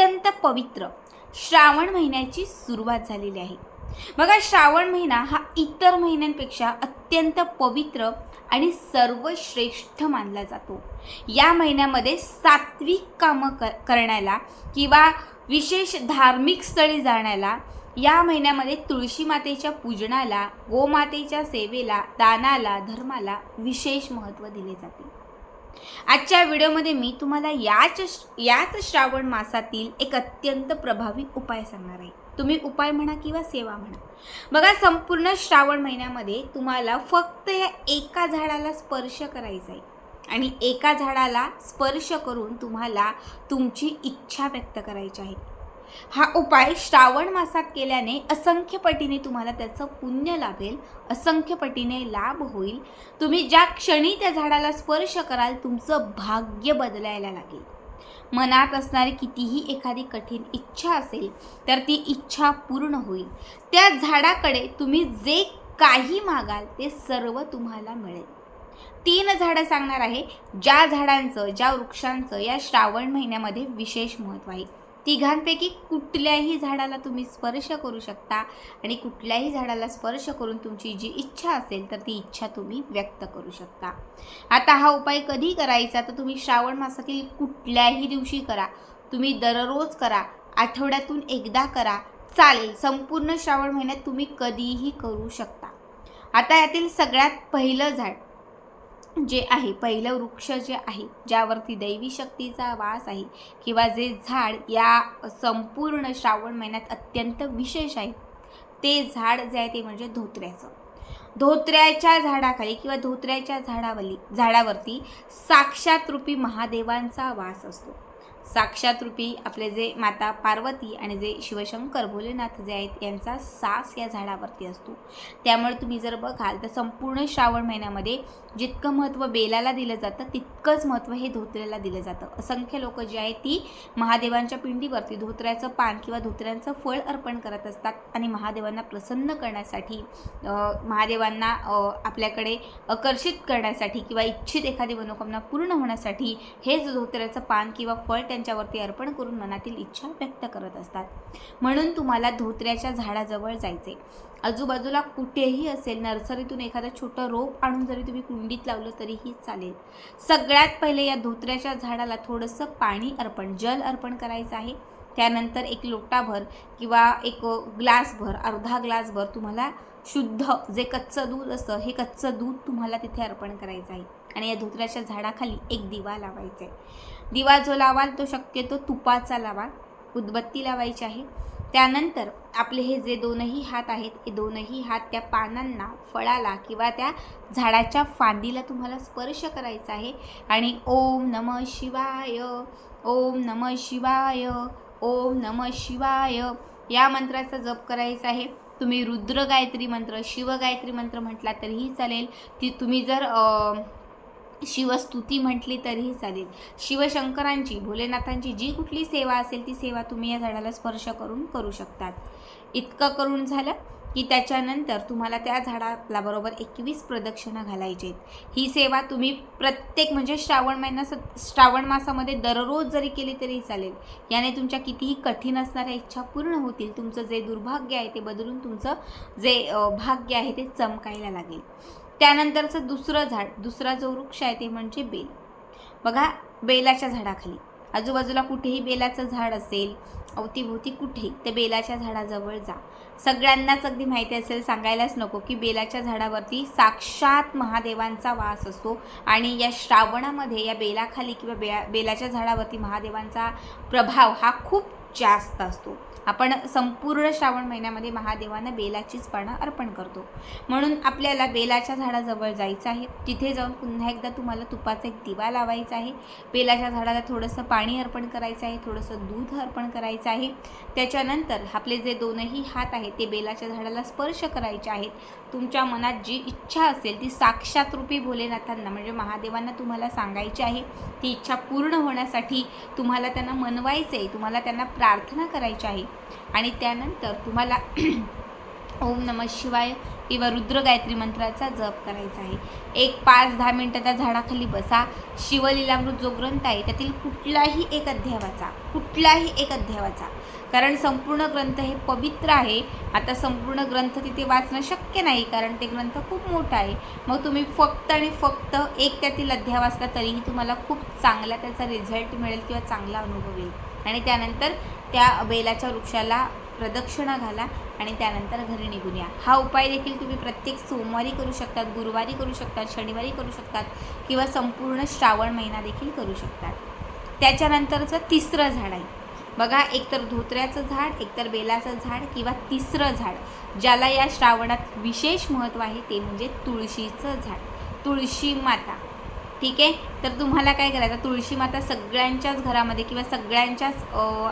अत्यंत पवित्र श्रावण महिन्याची सुरुवात झालेली आहे. बघा श्रावण महिना हा इतर महिन्यांपेक्षा अत्यंत पवित्र आणि सर्वश्रेष्ठ मानला जातो. या महिन्यामध्ये सात्विक कामं क करण्याला किंवा विशेष धार्मिक स्थळी जाण्याला या महिन्यामध्ये तुळशी मातेच्या पूजनाला गोमातेच्या सेवेला दानाला धर्माला विशेष महत्त्व दिले जाते. आजच्या व्हिडिओमध्ये मी तुम्हाला याच याच श्रावण मासातील एक अत्यंत प्रभावी उपाय सांगणार आहे. तुम्ही उपाय म्हणा किंवा सेवा म्हणा. बघा संपूर्ण श्रावण महिन्यामध्ये तुम्हाला फक्त या एका झाडाला स्पर्श करायचा आहे आणि एका झाडाला स्पर्श करून तुम्हाला तुमची इच्छा व्यक्त करायची आहे. हा उपाय श्रावण मासात केल्याने असंख्य पटीने तुम्हाला त्याचं पुण्य लाभेल असंख्य पटीने लाभ होईल. तुम्ही ज्या क्षणी त्या झाडाला स्पर्श कराल तुमचं भाग्य बदलायला लागेल. मनात असणारी कितीही एखादी कठीण इच्छा असेल तर ती इच्छा पूर्ण होईल. त्या झाडाकडे तुम्ही जे काही मागाल ते सर्व तुम्हाला मिळेल. तीन झाडं सांगणार आहे. ज्या झाडांचं ज्या वृक्षांचं या श्रावण महिन्यामध्ये विशेष महत्त्व आहे. तिघांपैकी कुठल्याही झाडाला तुम्ही स्पर्श करू शकता आणि कुठल्याही झाडाला स्पर्श करून तुमची जी इच्छा असेल तर ती इच्छा तुम्ही व्यक्त करू शकता. आता हा उपाय कधी करायचा? तर तुम्ही श्रावण मासातील कुठल्याही दिवशी करा. तुम्ही दररोज करा. आठवड्यातून एकदा करा. चालेल. संपूर्ण श्रावण महिन्यात तुम्ही कधीही करू शकता. आता यातील सगळ्यात पहिलं झाड जे आहे पहिलं वृक्ष जे आहे ज्यावरती दैवी शक्तीचा वास आहे किंवा जे झाड या संपूर्ण श्रावण महिन्यात अत्यंत विशेष आहे ते झाड जे आहे ते म्हणजे धोत्र्याचं. धोत्र्याच्या झाडाखाली किंवा धोत्र्याच्या झाडावली झाडावरती साक्षात रूपी महादेवांचा वास असतो. साक्षात रूपी आपले जे माता पार्वती आणि जे शिवशंकर भोलेनाथ जे आहेत यांचा सास या झाडावरती असतो. त्यामुळे तुम्ही जर बघाल तर संपूर्ण श्रावण महिन्यामध्ये जितकं महत्त्व बेलाला दिलं जातं तितकंच महत्त्व हे धोत्र्याला दिलं जातं. असंख्य लोक जे आहेत ती महादेवांच्या पिंडीवरती धोत्र्याचं पान किंवा धोत्र्यांचं फळ अर्पण करत असतात आणि महादेवांना प्रसन्न करण्यासाठी महादेवांना आपल्याकडे आकर्षित करण्यासाठी किंवा इच्छित एखादी मनोकामना पूर्ण होण्यासाठी हेच धोत्र्याचं पान किंवा फळ त्यांच्यावरती अर्पण करून मनातील इच्छा व्यक्त करत असतात. म्हणून तुम्हाला धोत्र्याच्या झाडाजवळ जायचे आजूबाजूला कुठेही असेल नर्सरीतून एखादं छोटं रोप आणून जरी तुम्ही कुंडीत लावलं तरीही चालेल. सगळ्यात पहिले या धोत्र्याच्या झाडाला थोडंसं पाणी अर्पण जल अर्पण करायचं आहे. त्यानंतर एक लोटाभर किंवा एक ग्लासभर अर्धा ग्लासभर तुम्हाला शुद्ध जे कच्चं दूध असतं हे कच्चं दूध तुम्हाला तिथे अर्पण करायचं आहे. आणि या धोत्राच्या झाडाखाली एक दिवा लावायचा आहे. दिवा जो लावाल तो शक्यतो तुपाचा लावा उदबत्ती लावायची आहे. त्यानंतर आपले हे जे दोनही हात आहेत हे दोनही हात त्या पानांना फळाला किंवा त्या झाडाच्या फांदीला तुम्हाला स्पर्श करायचा आहे. आणि ओम नम शिवाय ओम नम शिवाय ओम नम शिवाय या मंत्राचा जप करायचा आहे. तुम्ही रुद्र गायत्री मंत्र शिवगायत्री मंत्र म्हटला तरीही चालेल. ती तुम्ही जर शिवस्तुती म्हटली तरीही चालेल. शिवशंकरांची भोलेनाथांची जी कुठली सेवा असेल ती सेवा तुम्ही या झाडाला स्पर्श करून करू शकतात. इतकं करून झालं की त्याच्यानंतर तुम्हाला त्या झाडाला बरोबर एकवीस प्रदक्षिणा घालायचे आहेत ही सेवा तुम्ही प्रत्येक म्हणजे श्रावण महिना श्रावण मासामध्ये दररोज जरी केली तरी चालेल. याने तुमच्या कितीही कठीण असणाऱ्या इच्छा पूर्ण होतील. तुमचं जे दुर्भाग्य आहे ते बदलून तुमचं जे भाग्य आहे ते चमकायला लागेल. त्यानंतरचं दुसरं झाड दुसरा जो वृक्ष आहे ते म्हणजे बेल. बघा बेलाच्या झाडाखाली. आजूबाजूला कुठेही बेलाचं झाड असेल अवतीभोवती कुठेही ते बेलाच्या झाडाजवळ जा. सगळ्यांनाच अगदी माहिती असेल सांगायलाच नको की बेलाच्या झाडावरती साक्षात महादेवांचा वास असतो आणि या श्रावणामध्ये या बेलाखाली किंवा बे बेलाच्या झाडावरती महादेवांचा प्रभाव हा खूप जास्त असतो. आपण संपूर्ण श्रावण महिन्यामध्ये महादेवांना बेलाचीच पानं अर्पण करतो. म्हणून आपल्याला बेलाच्या झाडाजवळ जायचं आहे. तिथे जाऊन पुन्हा एकदा तुम्हाला तुपाचा एक दिवा लावायचा आहे. बेलाच्या झाडाला थोडंसं पाणी अर्पण करायचं आहे. थोडंसं दूध अर्पण करायचं आहे. त्याच्यानंतर आपले जे दोनही हात आहेत ते बेलाच्या झाडाला स्पर्श करायचे आहेत. तुमच्या मनात जी इच्छा असेल ती साक्षात रूपी भोलेनाथांना म्हणजे महादेवांना तुम्हाला सांगायची आहे. ती इच्छा पूर्ण होण्यासाठी तुम्हाला त्यांना मनवायचं आहे तुम्हाला त्यांना प्रार्थना करायची आहे. आणि त्यानंतर तुम्हाला ओम नम शिवाय. किंवा रुद्र गायत्री मंत्राचा जप करायचा आहे. एक पाच दहा मिनटं त्या झाडाखाली बसा. शिवलीलामृत जो ग्रंथ आहे त्यातील कुठलाही एक अध्यावाचा कुठलाही एक अध्यावाचा. कारण संपूर्ण ग्रंथ हे पवित्र आहे. आता संपूर्ण ग्रंथ तिथे वाचणं शक्य नाही कारण ते ग्रंथ खूप मोठा आहे. मग तुम्ही फक्त आणि फक्त एक त्यातील अध्याय वाचला तरीही तुम्हाला खूप चांगला त्याचा रिझल्ट मिळेल किंवा चांगला अनुभव येईल. आणि त्यानंतर त्या बेलाच्या वृक्षाला प्रदक्षिणा घाला आणि त्यानंतर घरी निघून या. हा उपाय देखील तुम्ही प्रत्येक सोमवारी करू शकतात गुरुवारी करू शकतात शनिवारी करू शकतात किंवा संपूर्ण श्रावण महिना देखील करू शकतात. त्याच्यानंतरचं तिसरं झाड आहे. बघा एकतर धोत्र्याचं झाड एकतर बेलाचं झाड किंवा तिसरं झाड ज्याला या श्रावणात विशेष महत्त्व आहे ते म्हणजे तुळशीचं झाड तुळशी माता. ठीक आहे? तर तुम्हाला काय करायचं? तुळशी माता सगळ्यांच्याच घरामध्ये किंवा सगळ्यांच्याच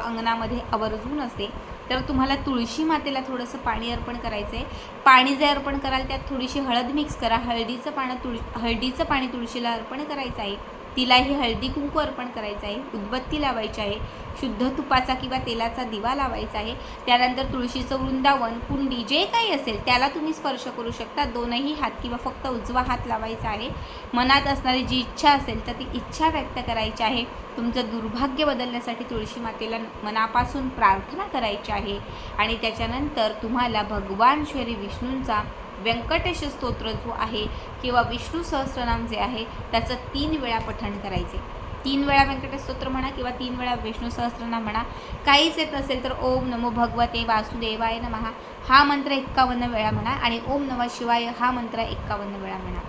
अंगणामध्ये आवर्जून असते. तर तुम्हाला तुळशी मातेला थोडंसं पाणी अर्पण करायचं आहे पाणी जे अर्पण कराल त्यात थोडीशी हळद मिक्स करा. हळदीचं पानं तुळ हळदीचं पाणी तुळशीला अर्पण करायचं आहे. तिलाही हळदी कुंकू अर्पण करायचं आहे उदबत्ती लावायची आहे शुद्ध तुपाचा किंवा तेलाचा दिवा लावायचा आहे. त्यानंतर तुळशीचं वृंदावन कुंडी जे काही असेल त्याला तुम्ही स्पर्श करू शकता. दोनही हात किंवा फक्त उजवा हात लावायचा आहे. मनात असणारी जी इच्छा असेल तर ती इच्छा व्यक्त करायची आहे. तुमचं दुर्भाग्य बदलण्यासाठी तुळशी मातेला मनापासून प्रार्थना करायची आहे. आणि त्याच्यानंतर तुम्हाला भगवान श्री विष्णूंचा व्यंकटेश स्तोत्र जो आहे किंवा विष्णू सहस्रनाम जे आहे त्याचं तीन वेळा पठण करायचे. तीन वेळा व्यंकटेश स्तोत्र म्हणा किंवा तीन वेळा विष्णू सहस्रनाम म्हणा काहीच येत नसेल तर ओम नमो भगवते वासुदेवाय नमः हा मंत्र एक्कावन्न वेळा म्हणा आणि ओम नमः शिवाय हा मंत्र एक्कावन्न वेळा म्हणा.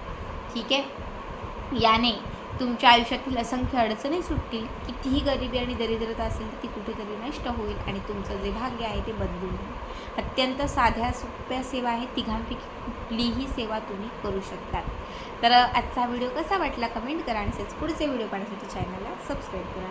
ठीक आहे? याने तुमच्या आयुष्यातील असंख्य अडचणी सुटतील. कितीही गरिबी आणि दरिद्रता असेल तर ती कुठेतरी नष्ट होईल आणि तुमचं जे भाग्य आहे ते बदलून होईल अत्यंत साध्या सोप्या सेवा आहेत. तिघांपैकी कुठलीही सेवा तुम्ही करू शकतात तर आजचा व्हिडिओ कसा वाटला? कमेंट करा आणि तसेच पुढचे व्हिडिओ पाहण्यासाठी चॅनलला सबस्क्राईब करा.